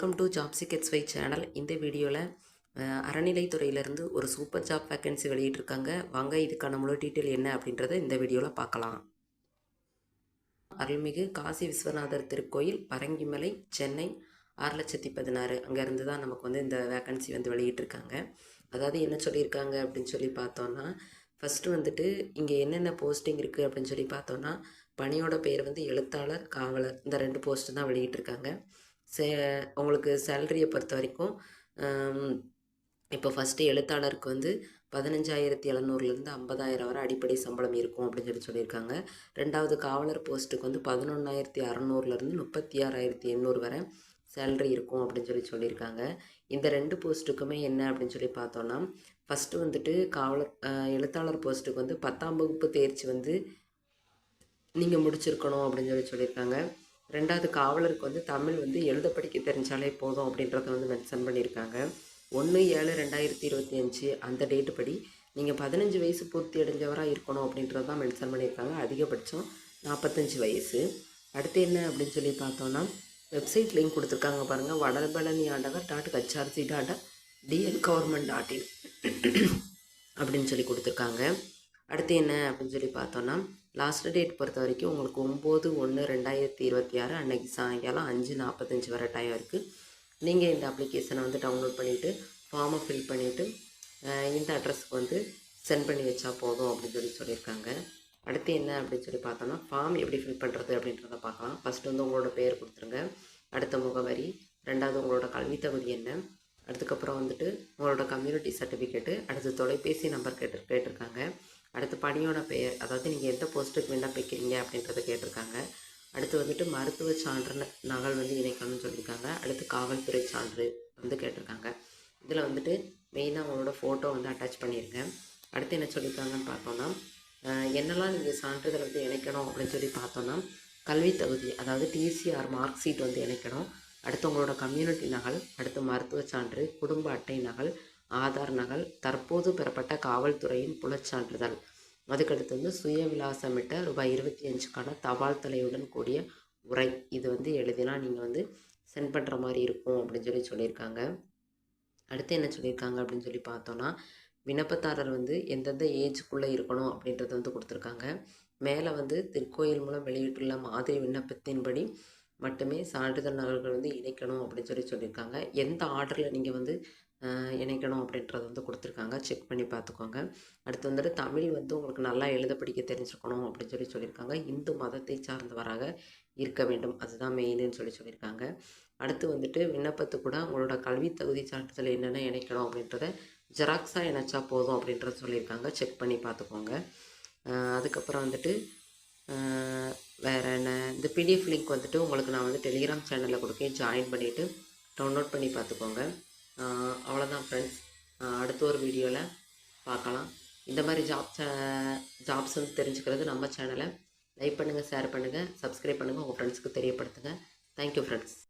Welcome to job சிக்கெட்ஸ் வை channel இந்த வீடியோவில் அறநிலைத்துறையிலேருந்து ஒரு சூப்பர் ஜாப் வேக்கன்சி வெளியிட்டிருக்காங்க. வாங்க இதுக்கான முழு டீட்டெயில் என்ன அப்படின்றத இந்த வீடியோவில் பார்க்கலாம். அருள்மிகு காசி விஸ்வநாதர் திருக்கோயில் பரங்கிமலை சென்னை ஆறு லட்சத்தி பதினாறு. அங்கேருந்து தான் நமக்கு வந்து இந்த வேக்கன்சி வந்து வெளியிட்டிருக்காங்க. அதாவது என்ன சொல்லியிருக்காங்க அப்படின்னு சொல்லி பார்த்தோன்னா ஃபஸ்ட்டு வந்துட்டு இங்கே என்னென்ன போஸ்டிங் இருக்குது அப்படின்னு சொல்லி பார்த்தோன்னா பணியோட பேர் வந்து எழுத்தாளர் காவலர். இந்த ரெண்டு போஸ்ட்டு தான் வெளியிட்டிருக்காங்க. சே அவங்களுக்கு சேலரியை பொறுத்த வரைக்கும் இப்போ ஃபஸ்ட்டு எழுத்தாளருக்கு வந்து பதினஞ்சாயிரத்தி எழுநூறுலேருந்து ஐம்பதாயிரம் வரை அடிப்படை சம்பளம் இருக்கும் அப்படின்னு சொல்லி சொல்லியிருக்காங்க. ரெண்டாவது காவலர் போஸ்ட்டுக்கு வந்து பதினொன்றாயிரத்தி அறநூறுலேருந்து முப்பத்தி ஆறாயிரத்தி எண்ணூறு வரை சேல்ரி இருக்கும் அப்படின்னு சொல்லி சொல்லியிருக்காங்க. இந்த ரெண்டு போஸ்ட்டுக்குமே என்ன அப்படின்னு சொல்லி பார்த்தோன்னா ஃபஸ்ட்டு வந்துட்டு காவலர் எழுத்தாளர் போஸ்ட்டுக்கு வந்து பத்தாம் வகுப்பு தேர்ச்சி வந்து நீங்கள் முடிச்சிருக்கணும் அப்படின்னு சொல்லி சொல்லியிருக்காங்க. ரெண்டாவது காவலருக்கு வந்து தமிழ் வந்து எழுத படிக்க தெரிஞ்சாலே போதும் அப்படின்றத வந்து மென்ஷன் பண்ணியிருக்காங்க. ஒன்று ஏழு ரெண்டாயிரத்தி இருபத்தி அஞ்சு அந்த டேட்டு படி நீங்கள் பதினஞ்சு வயசு பூர்த்தி அடைஞ்சவராக இருக்கணும் அப்படின்றது தான் மென்ஷன் பண்ணியிருக்காங்க. அதிகபட்சம் நாற்பத்தஞ்சு வயசு. அடுத்து என்ன அப்படின்னு சொல்லி பார்த்தோன்னா வெப்சைட் லிங்க் கொடுத்துருக்காங்க பாருங்கள் Vadapalani Andavar dot HRC dot TN government dot in அப்படின்னு சொல்லி கொடுத்துருக்காங்க. அடுத்து என்ன அப்படின்னு சொல்லி பார்த்தோன்னா லாஸ்ட் டேட் பொறுத்த வரைக்கும் உங்களுக்கு ஒம்பது ஒன்று ரெண்டாயிரத்தி இருபத்தி ஆறு அன்னைக்கு சாயங்காலம் அஞ்சு நாற்பத்தஞ்சு வர டைம் இருக்குது நீங்கள் இந்த அப்ளிகேஷனை வந்து டவுன்லோட் பண்ணிவிட்டு ஃபார்மை ஃபில் பண்ணிவிட்டு இந்த அட்ரஸ்க்கு வந்து சென்ட் பண்ணி வச்சா போதும் அப்படின்னு சொல்லி சொல்லியிருக்காங்க. அடுத்து என்ன அப்படின்னு சொல்லி பார்த்தோம்னா ஃபார்ம் எப்படி ஃபில் பண்ணுறது அப்படின்றத பார்க்கலாம். ஃபஸ்ட்டு வந்து உங்களோட பேர் கொடுத்துருங்க. அடுத்த முகவரி. ரெண்டாவது உங்களோட கல்வி தகுதி என்ன? அதுக்கப்புறம் வந்துட்டு உங்களோட கம்யூனிட்டி சர்டிஃபிகேட்டு அடுத்து தொலைபேசி நம்பர் கேட்டு கேட்டிருக்காங்க. அடுத்து பணியோட பெயர் அதாவது நீங்கள் எந்த போஸ்ட்டுக்கு விண்ணப்பிக்கிறீங்க அப்படின்றத கேட்டிருக்காங்க. அடுத்து வந்துட்டு மருத்துவ சான்று நகல் வந்து இணைக்கணும்னு சொல்லியிருக்காங்க. அடுத்து காவல்துறை சான்று வந்து கேட்டிருக்காங்க. இதில் வந்துட்டு மெயினாக உங்களோட ஃபோட்டோ வந்து அட்டாச் பண்ணியிருங்க அடுத்து என்ன சொல்லியிருக்காங்கன்னு பார்த்தோன்னா என்னெல்லாம் நீங்கள் சான்றிதழ் வந்து இணைக்கணும் அப்படின்னு சொல்லி பார்த்தோன்னா கல்வி தகுதி அதாவது டிசிஆர் மார்க் ஷீட் வந்து இணைக்கணும். அடுத்து உங்களோட கம்யூனிட்டி நகல் அடுத்து மருத்துவ சான்று குடும்ப அட்டை நகல் ஆதார் நகல் தற்போது பெறப்பட்ட காவல்துறையின் புலச்சான்றிதழ். அதுக்கடுத்து வந்து சுய விலாசமிட்ட ரூபாய் இருபத்தி அஞ்சுக்கான தபால் தலையுடன் கூடிய உரை. இது வந்து எழுதினா நீங்கள் வந்து சென்ட் பண்ணுற மாதிரி இருக்கும் அப்படின்னு சொல்லி சொல்லியிருக்காங்க. அடுத்து என்ன சொல்லியிருக்காங்க அப்படின்னு சொல்லி பார்த்தோன்னா விண்ணப்பதாரர் வந்து எந்தெந்த ஏஜுக்குள்ளே இருக்கணும் அப்படின்றத வந்து கொடுத்துருக்காங்க. மேலே வந்து திருக்கோயில் மூலம் வெளியிட்டுள்ள மாதிரி விண்ணப்பத்தின்படி மட்டுமே சான்றிதழ் நகல்கள் வந்து இணைக்கணும் அப்படின்னு சொல்லி சொல்லியிருக்காங்க. எந்த ஆர்டரில் நீங்கள் வந்து இணைக்கணும் அப்படின்றத வந்து கொடுத்துருக்காங்க. செக் பண்ணி பார்த்துக்கோங்க. அடுத்து வந்துட்டு தமிழ் வந்து உங்களுக்கு நல்லா எழுத படிக்க தெரிஞ்சுக்கணும் அப்படின்னு சொல்லி சொல்லியிருக்காங்க. இந்து மதத்தை சார்ந்தவராக இருக்க வேண்டும். அதுதான் மெயின்னு சொல்லி சொல்லியிருக்காங்க. அடுத்து வந்துட்டு விண்ணப்பத்து கூட உங்களோட கல்வி தகுதி சான்றிதழ் என்னென்ன இணைக்கணும் அப்படின்றத ஜெராக்ஸாக இணைச்சா போதும் அப்படின்றத சொல்லியிருக்காங்க. செக் பண்ணி பார்த்துக்கோங்க. அதுக்கப்புறம் வந்துட்டு வேறு என்ன? இந்த பிடிஎஃப் லிங்க் வந்துட்டு உங்களுக்கு நான் வந்து டெலிகிராம் சேனலில் கொடுக்கேன். ஜாயின் பண்ணிவிட்டு டவுன்லோட் பண்ணி பார்த்துக்கோங்க. அவ்வளோதான் ஃப்ரெண்ட்ஸ் அடுத்த ஒரு வீடியோவில் பார்க்கலாம். இந்த மாதிரி ஜாப் ஜாப்ஸ் வந்து தெரிஞ்சுக்கிறது நம்ம சேனலை லைக் பண்ணுங்கள் ஷேர் பண்ணுங்கள் சப்ஸ்கிரைப் பண்ணுங்கள் உங்கள் ஃப்ரெண்ட்ஸுக்கு தெரியப்படுத்துங்க. Thank you friends